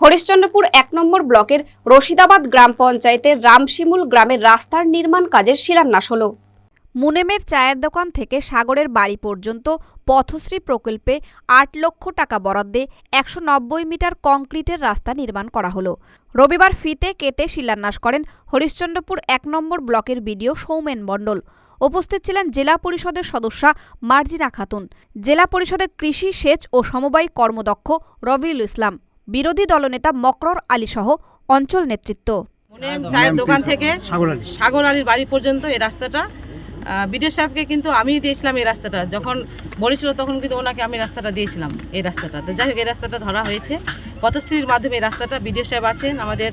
হরিশ্চন্দ্রপুর এক নম্বর ব্লকের রশিদাবাদ গ্রাম পঞ্চায়েতের রামশিমুল গ্রামের রাস্তার নির্মাণ কাজের শিলান্যাস হলো। মুনেমের চায়ের দোকান থেকে সাগরের বাড়ি পর্যন্ত পথশ্রী প্রকল্পে আট লক্ষ টাকা বরাদ্দে একশো নব্বই মিটার কংক্রিটের রাস্তা নির্মাণ করা হলো। রবিবার ফিতে কেটে শিলান্যাস করেন হরিশ্চন্দ্রপুর এক নম্বর ব্লকের বিডিও সৌমেন মণ্ডল। উপস্থিত ছিলেন জেলা পরিষদের সদস্যা মার্জিনা খাতুন। জেলা পরিষদের কৃষি সেচ ও সমবায় কর্মদক্ষ রবিউল ইসলাম। বিরোধী দলনেতা মকরর আলী সহ অঞ্চল নেতৃত্ব। মুনেম চায়ের দোকান থেকে সাগর সাগর আলীর বাড়ি পর্যন্ত এই রাস্তাটা। বিডিও সাহেবকে কিন্তু আমি দিয়েছিলাম এই রাস্তাটা। যখন বলেছিল তখন কিন্তু ওনাকে আমি রাস্তাটা দিয়েছিলাম এই রাস্তাটা। তো যাই হোক এই রাস্তাটা ধরা হয়েছে। পথশ্রীর মাধ্যমে রাস্তাটা বিডিও সাহেব আছেন আমাদের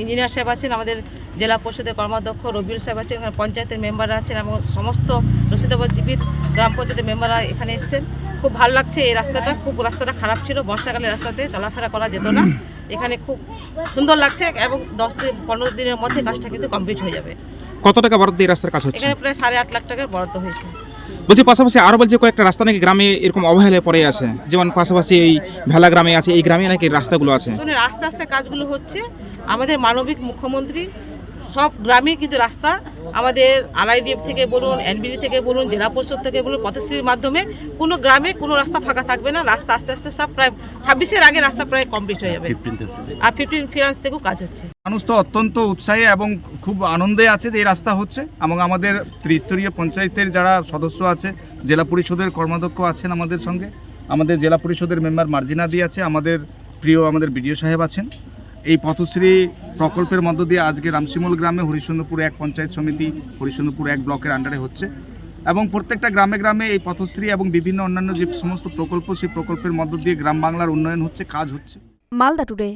ইঞ্জিনিয়ার সাহেব আছেন আমাদের জেলা পরিষদের কর্মাধ্যক্ষ রবিউল সাহেব আছেন এখানে পঞ্চায়েতের মেম্বাররা আছেন এবং সমস্ত রশিদাবাদ জিপির গ্রাম পঞ্চায়েতের মেম্বাররা এখানে এসেছেন। খুব ভালো লাগছে এই রাস্তাটা খুব রাস্তাটা খারাপ ছিল বর্ষাকালে রাস্তাতে চলাফেরা করা যেত না। এখানে খুব সুন্দর লাগছে এবং দশ দিন পনেরো দিনের মধ্যে কাজটা কিন্তু কমপ্লিট হয়ে যাবে। কত টাকা বরাদ্দ এই রাস্তার কাজ হচ্ছে? এখানে প্রায় সাড়ে আট লাখ টাকার বরাদ্দ হয়েছে। বলছি পাশাপাশি আরও বলছে কয়েকটা রাস্তা নাকি গ্রামে এরকম অবহেলায় পড়ে আছে। যেমন পাশাপাশি এই ভেলা গ্রামে আছে, এই গ্রামে নাকি রাস্তাগুলো আছে। রাস্তা আস্তে কাজগুলো হচ্ছে। আমাদের মানবিক মুখ্যমন্ত্রী সব গ্রামে কিন্তু রাস্তা। আমাদের আরআইডিএফ থেকে বলুন এনবিডি থেকে বলুন জেলা পরিষদ থেকে বলুন পথশ্রীর মাধ্যমে কোনো গ্রামে কোনো রাস্তা ফাঁকা থাকবে না। রাস্তা আস্তে আস্তে সব প্রায় ছাব্বিশের আগে রাস্তা প্রায় কমপ্লিট হয়ে যাবে। আর ফিফটিন ফিনান্স থেকেও কাজ হচ্ছে। মানুষ তো অত্যন্ত উৎসাহী এবং খুব আনন্দে আছে যে এই রাস্তা হচ্ছে এবং আমাদের ত্রিস্তরীয় পঞ্চায়েতের যারা সদস্য আছে জেলা পরিষদের কর্মাধ্যক্ষ আছেন আমাদের সঙ্গে। আমাদের জেলা পরিষদের মেম্বার মার্জিনা দি আছে আমাদের প্রিয় আমাদের বিডিও সাহেব আছেন। পথশ্রী প্রকল্পের মধ্য দিয়ে আজকে রামসিমল গ্রামে হরিশন্দ্রপুর এক পঞ্চায়েত সমিতি, হরিশ্চন্দ্রপুর এক ব্লকের আন্ডারে হচ্ছে। এবং প্রত্যেকটা গ্রামে গ্রামে এই পথশ্রী এবং বিভিন্ন অন্যান্য যে সমস্ত প্রকল্প, সেই প্রকল্পের মধ্য দিয়ে গ্রাম বাংলার উন্নয়ন হচ্ছে, কাজ হচ্ছে। মালদা টুডে